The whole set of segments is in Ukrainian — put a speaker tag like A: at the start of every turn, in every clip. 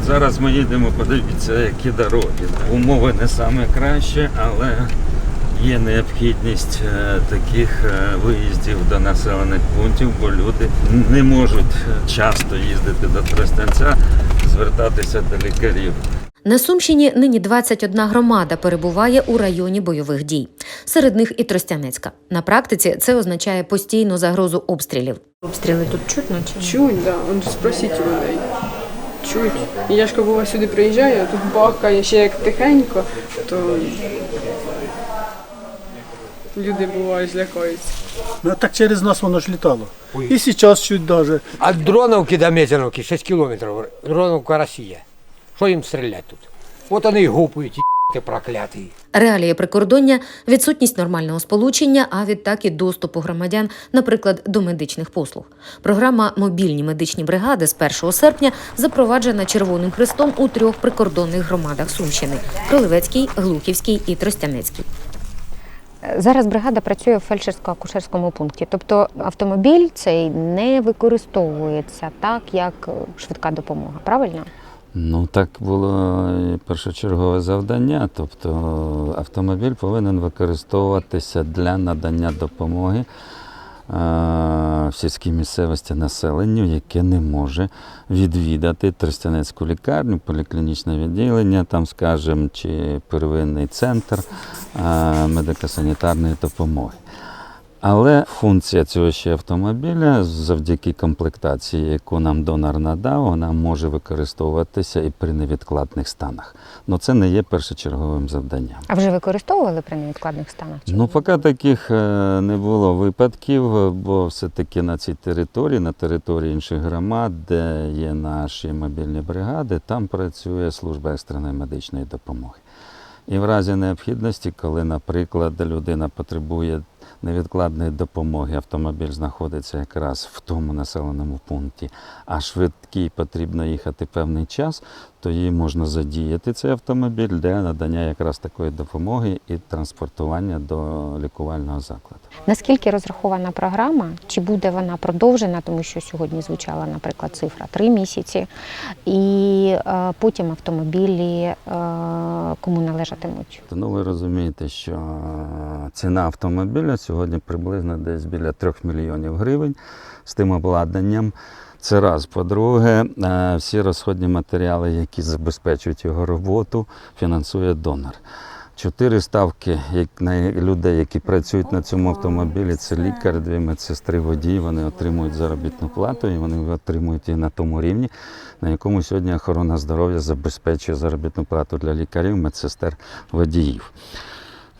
A: От зараз ми їдемо, подивіться, які дороги. Умови не саме краще, але є необхідність е, таких е, виїздів до населених пунктів, бо люди не можуть часто їздити до Тростянця, звертатися до лікарів.
B: На Сумщині нині 21 громада перебуває у районі бойових дій. Серед них і Тростянецька. На практиці це означає постійну загрозу обстрілів. Обстріли тут чутно чи
C: Чують, да. Он спросіть у людей. Чують. І я ж коли бува сюди приїжджаю, а тут бахкає ще як тихенько, то люди бувають злякаються.
D: Ну так через нас воно ж літало. І зараз чуть даже.
E: От Дроновки до Мезеновки 6 кілометрів. Дроновка Росія. Що їм стріляти тут? От вони й гупають, і прокляті.
B: реалії прикордоння, відсутність нормального сполучення, а відтак і доступу громадян, наприклад, до медичних послуг. Програма Мобільні медичні бригади з 1 серпня запроваджена Червоним Хрестом у трьох прикордонних громадах Сумщини: Кролевецькій, Глухівській і Тростянецькій.
F: Зараз бригада працює в фельдшерсько-акушерському пункті. Тобто автомобіль цей не використовується так, як швидка допомога. Правильно?
A: Ну, так було першочергове завдання. Тобто автомобіль повинен використовуватися для надання допомоги е, в сільській місцевості населенню, яке не може відвідати Тростянецьку лікарню, поліклінічне відділення, там, скажімо, чи первинний центр е, медико-санітарної допомоги. Але функція цього ще автомобіля завдяки комплектації, яку нам донор надав, вона може використовуватися і при невідкладних станах. Але це не є першочерговим завданням.
F: А вже використовували при невідкладних станах? чи
A: Ну, поки таких е, не було випадків, бо все-таки на цій території, на території інших громад, де є наші мобільні бригади, там працює служба екстреної медичної допомоги. І в разі необхідності, коли, наприклад, людина потребує невідкладної допомоги, автомобіль знаходиться якраз в тому населеному пункті, а швидкій потрібно їхати певний час, то її можна задіяти цей автомобіль для надання якраз такої допомоги і транспортування до лікувального закладу.
F: Наскільки розрахована програма? Чи буде вона продовжена, тому що сьогодні звучала, наприклад, цифра 3 місяці, і е, потім автомобілі е, кому належатимуть?
A: Ну, ви розумієте, що е, ціна автомобіля сьогодні приблизно десь біля 3 мільйонів гривень з тим обладнанням. Це раз. По-друге, е, всі розходні матеріали, які забезпечують його роботу, фінансує донор. Чотири ставки на людей, які працюють на цьому автомобілі, це лікар, дві медсестри, водій. Вони отримують заробітну плату і вони отримують її на тому рівні, на якому сьогодні охорона здоров'я забезпечує заробітну плату для лікарів, медсестер, водіїв.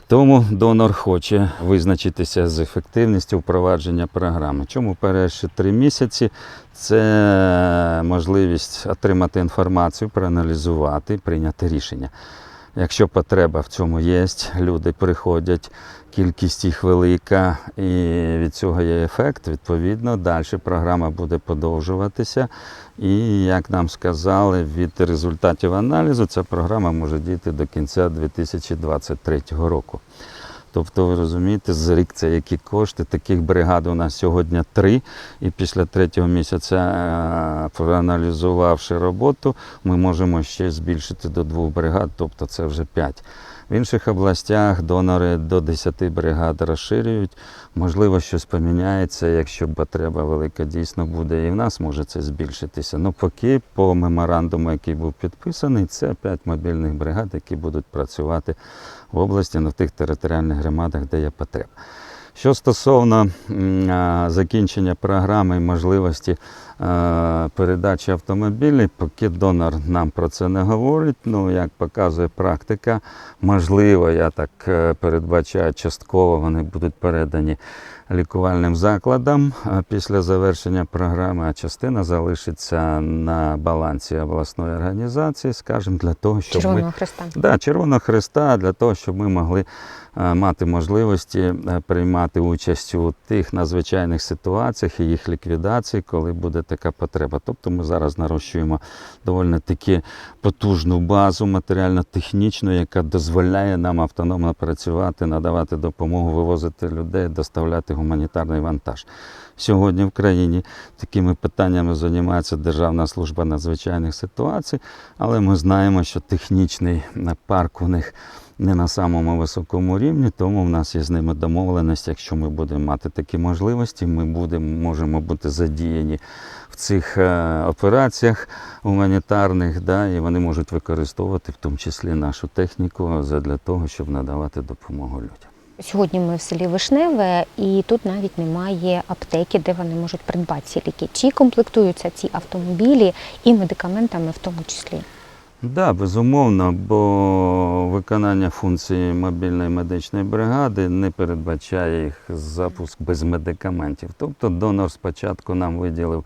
A: Тому донор хоче визначитися з ефективністю впровадження програми. Чому перші три місяці це можливість отримати інформацію, проаналізувати, прийняти рішення. Якщо потреба в цьому є, люди приходять, кількість їх велика, і від цього є ефект. Відповідно, далі програма буде подовжуватися. І як нам сказали, від результатів аналізу ця програма може діяти до кінця 2023 року. Тобто, ви розумієте, за рік це які кошти. Таких бригад у нас сьогодні три. І після третього місяця, е, проаналізувавши роботу, ми можемо ще збільшити до двох бригад, тобто це вже п'ять. В інших областях донори до 10 бригад розширюють. Можливо, щось поміняється, якщо потреба велика дійсно буде, і в нас може це збільшитися. Ну поки по меморандуму, який був підписаний, це 5 мобільних бригад, які будуть працювати в області на тих територіальних громадах, де є потреба. Що стосовно закінчення програми і можливості е, передачі автомобілів, поки донор нам про це не говорить. Ну, як показує практика, можливо, я так е, передбачаю, частково вони будуть передані лікувальним закладам після завершення програми, а частина залишиться на балансі обласної організації, скажімо, для того, щоб ми
F: Червоного Христа.
A: Да, Червоного Христа для того, щоб ми могли е, мати можливості е, приймати участь у тих надзвичайних ситуаціях і їх ліквідації, коли буде така потреба. Тобто ми зараз нарощуємо доволі таки потужну базу матеріально-технічну, яка дозволяє нам автономно працювати, надавати допомогу, вивозити людей, доставляти гуманітарний вантаж. Сьогодні в країні такими питаннями займається Державна служба надзвичайних ситуацій, але ми знаємо, що технічний парк у них не на самому високому рівні, тому в нас є з ними домовленість. Якщо ми будемо мати такі можливості, ми будемо, можемо бути задіяні в цих е, операціях гуманітарних, да, і вони можуть використовувати в тому числі нашу техніку для того, щоб надавати допомогу людям.
F: Сьогодні ми в селі Вишневе, і тут навіть немає аптеки, де вони можуть придбати ці ліки. Чи комплектуються ці автомобілі і медикаментами в тому числі?
A: Так, да, безумовно, бо виконання функції мобільної медичної бригади не передбачає їх запуск без медикаментів. Тобто донор спочатку нам виділив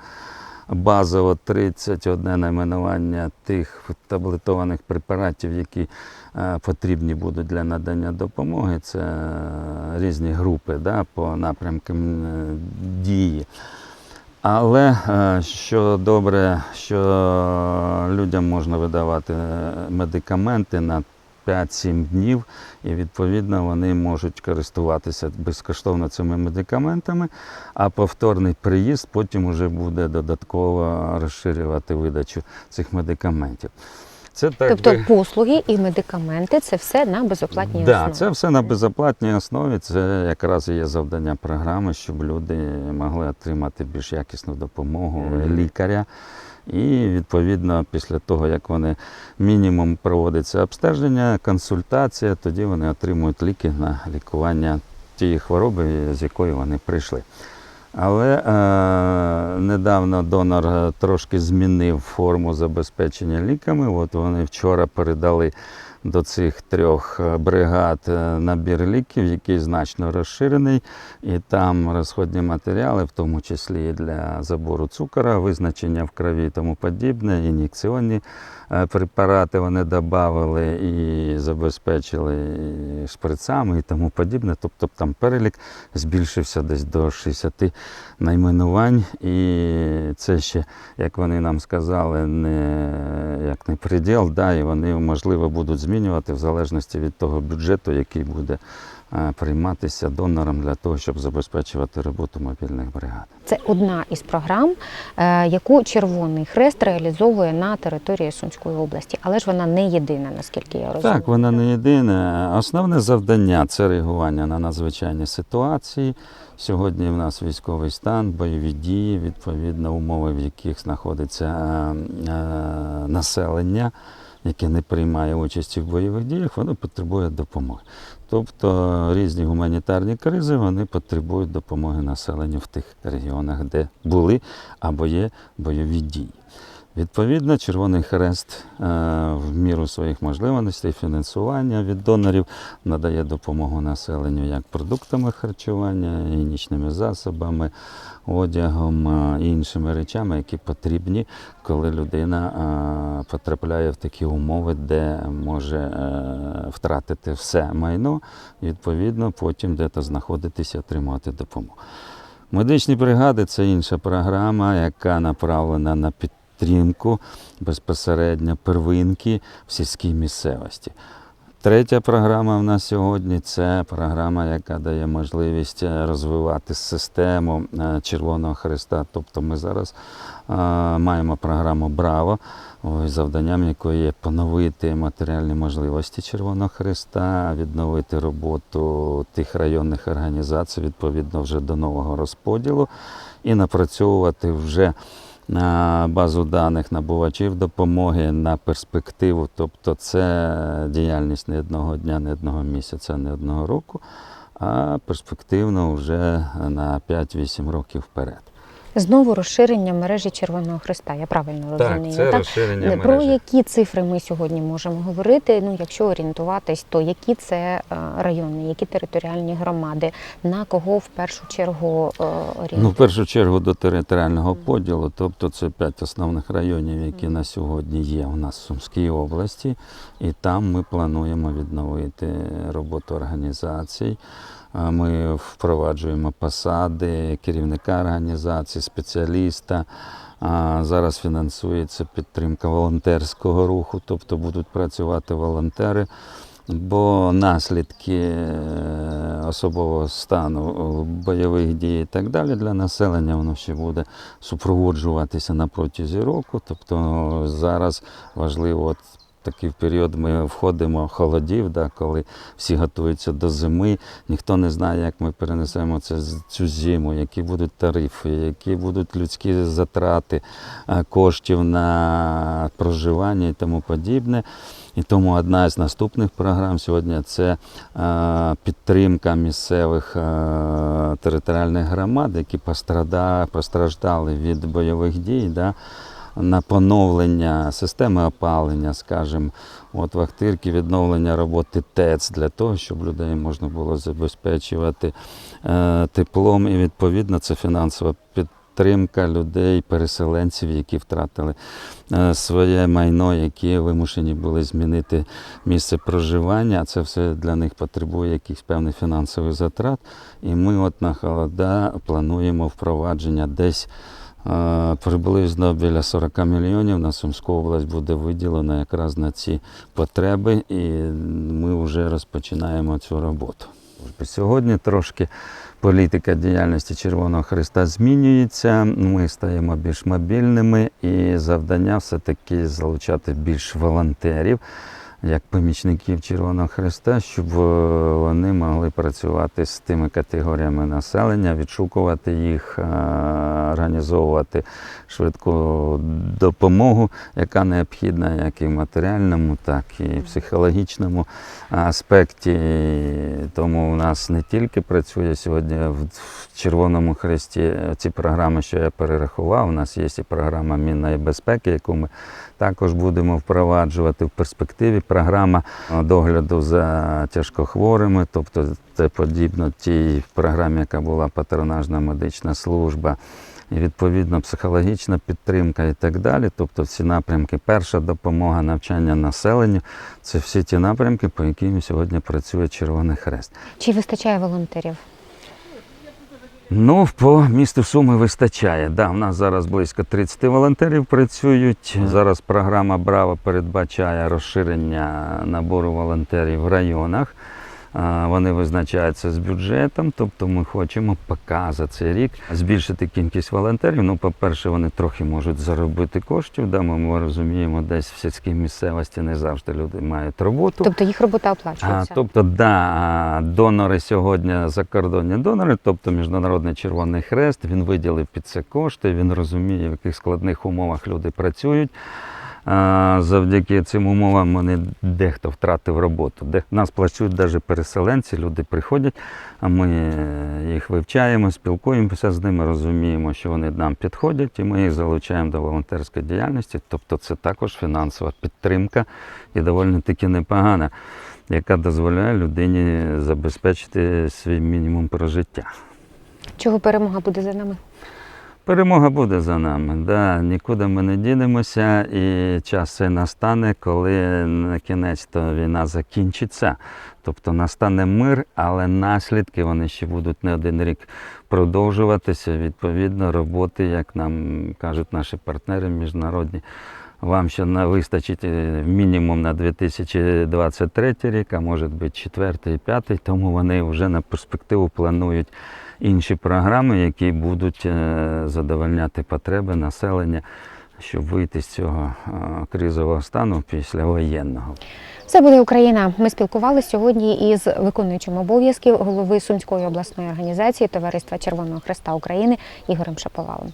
A: базово 31 найменування тих таблетованих препаратів, які е, потрібні будуть для надання допомоги. Це е, різні групи да, по напрямкам е, дії. Але що добре, що людям можна видавати медикаменти на 5-7 днів, і відповідно вони можуть користуватися безкоштовно цими медикаментами, а повторний приїзд потім вже буде додатково розширювати видачу цих медикаментів. Це так
F: тобто
A: би-
F: послуги і медикаменти це все на безоплатній
A: Да,
F: основі.
A: це все на безоплатній основі. Це якраз і є завдання програми, щоб люди могли отримати більш якісну допомогу лікаря. І відповідно, після того, як вони мінімум проводиться обстеження, консультація, тоді вони отримують ліки на лікування тієї хвороби, з якої вони прийшли. Але е, недавно донор е, трошки змінив форму забезпечення ліками. От вони вчора передали до цих трьох е, бригад е, набір ліків, який значно розширений, і там розходні матеріали, в тому числі і для забору цукора, визначення в крові і тому подібне, ін'єкціонні е, препарати вони додали і забезпечили і шприцами і тому подібне. Тобто там перелік збільшився десь до 60 найменувань, і це ще, як вони нам сказали, не як не приділ, да, і вони можливо будуть змінювати в залежності від того бюджету, який буде е, прийматися донором для того, щоб забезпечувати роботу мобільних бригад.
F: Це одна із програм, е, яку Червоний Хрест реалізовує на території Сумської області, але ж вона не єдина, наскільки я розумію.
A: Так, вона не єдине. Основне завдання це реагування на надзвичайні ситуації. Сьогодні в нас військовий стан, бойові дії, відповідно, умови, в яких знаходиться е, населення, яке не приймає участі в бойових діях, воно потребує допомоги. Тобто різні гуманітарні кризи вони потребують допомоги населенню в тих регіонах, де були або є бойові дії. Відповідно, Червоний Хрест е, в міру своїх можливостей фінансування від донорів надає допомогу населенню як продуктами харчування, гігієнічними засобами, одягом е, і іншими речами, які потрібні, коли людина е, потрапляє в такі умови, де може втратити все майно, і відповідно потім де-то знаходитися, отримувати допомогу. Медичні бригади це інша програма, яка направлена на підтримку безпосередньо первинки в сільській місцевості. Третя програма в нас сьогодні це програма, яка дає можливість е, розвивати систему е, Червоного Христа. Тобто ми зараз е, маємо програму Браво, завданням якої є поновити матеріальні можливості Червоного Христа, відновити роботу тих районних організацій відповідно вже до нового розподілу і напрацьовувати вже на базу даних набувачів допомоги на перспективу. Тобто це діяльність не одного дня, не одного місяця, не одного року, а перспективно вже на 5-8 років вперед.
F: Знову розширення мережі Червоного Христа, я правильно розумію.
A: розширення
F: Про які цифри ми сьогодні можемо говорити? Ну, якщо орієнтуватись, то які це е, райони, які територіальні громади, на кого в першу чергу е, орієнтують?
A: Ну, в першу чергу до територіального поділу, тобто це п'ять основних районів, які на сьогодні є у нас в Сумській області, і там ми плануємо відновити роботу організацій. Ми впроваджуємо посади керівника організації, спеціаліста. А Зараз фінансується підтримка волонтерського руху, тобто будуть працювати волонтери бо наслідки е, особового стану бойових дій і так далі для населення воно ще буде супроводжуватися на протязі року. Тобто зараз важливо такий період ми входимо в холодів, да, коли всі готуються до зими. Ніхто не знає, як ми перенесемо це, цю зиму, які будуть тарифи, які будуть людські затрати е, коштів на проживання і тому подібне. І тому одна з наступних програм сьогодні це е, підтримка місцевих е, територіальних громад, які постраждали від бойових дій. Да, на поновлення системи опалення, скажімо, от вахтирки, відновлення роботи ТЕЦ для того, щоб людей можна було забезпечувати е, теплом і відповідно це фінансова підтримка людей, переселенців, які втратили е, своє майно, які вимушені були змінити місце проживання. Це все для них потребує якихось певних фінансових затрат. І ми от на холода плануємо впровадження десь. Приблизно біля 40 мільйонів на Сумську область буде виділено якраз на ці потреби, і ми вже розпочинаємо цю роботу. Сьогодні трошки політика діяльності Червоного Христа змінюється. Ми стаємо більш мобільними, і завдання все-таки залучати більш волонтерів як помічників Червоного Христа, щоб е, вони працювати з тими категоріями населення, відшукувати їх, е, організовувати швидку допомогу, яка необхідна як і в матеріальному, так і в психологічному аспекті. Тому у нас не тільки працює сьогодні в Червоному Хресті ці програми, що я перерахував. У нас є і програма мінної безпеки, яку ми також будемо впроваджувати в перспективі. Програма е, догляду за тяжкохворими, тобто це подібно тій програмі, яка була патронажна медична служба. І відповідно психологічна підтримка і так далі. Тобто всі напрямки, перша допомога, навчання населенню це всі ті напрямки, по яким сьогодні працює Червоний Хрест.
F: Чи вистачає волонтерів?
A: Ну, по місту Суми вистачає. Да, у нас зараз близько 30 волонтерів працюють. Зараз програма Браво передбачає розширення набору волонтерів в районах. А, Вони визначаються з бюджетом, тобто ми хочемо поки за цей рік збільшити кількість волонтерів. Ну, по-перше, вони трохи можуть заробити коштів. Да, ми, розуміємо, десь в сільській місцевості не завжди люди мають роботу.
F: Тобто їх робота
A: А,
F: оплачується?
A: тобто, да, донори сьогодні закордонні донори, тобто Міжнародний Червоний Хрест, він виділив під це кошти, він розуміє, в яких складних умовах люди працюють. Завдяки цим умовам вони дехто втратив роботу. Де нас працюють навіть переселенці, люди приходять, а ми е, їх вивчаємо, спілкуємося з ними, розуміємо, що вони нам підходять, і ми їх залучаємо до волонтерської діяльності. Тобто це також фінансова підтримка і доволі таки непогана, яка дозволяє людині забезпечити свій мінімум прожиття.
F: Чого перемога буде за нами?
A: Перемога буде за нами. Да, нікуди ми не дінемося, і час настане, коли на кінець то війна закінчиться. Тобто настане мир, але наслідки вони ще будуть не один рік продовжуватися. Відповідно, роботи, як нам кажуть наші партнери міжнародні. Вам ще на вистачить е, мінімум на 2023 рік, а може бути четвертий і п'ятий, тому вони вже на перспективу планують інші програми, які будуть е, задовольняти потреби населення, щоб вийти з цього е, кризового стану післявоєнного.
F: Все буде Україна. Ми спілкувалися сьогодні із виконуючим обов'язків голови Сумської обласної організації Товариства Червоного Хреста України Ігорем Шаповалом.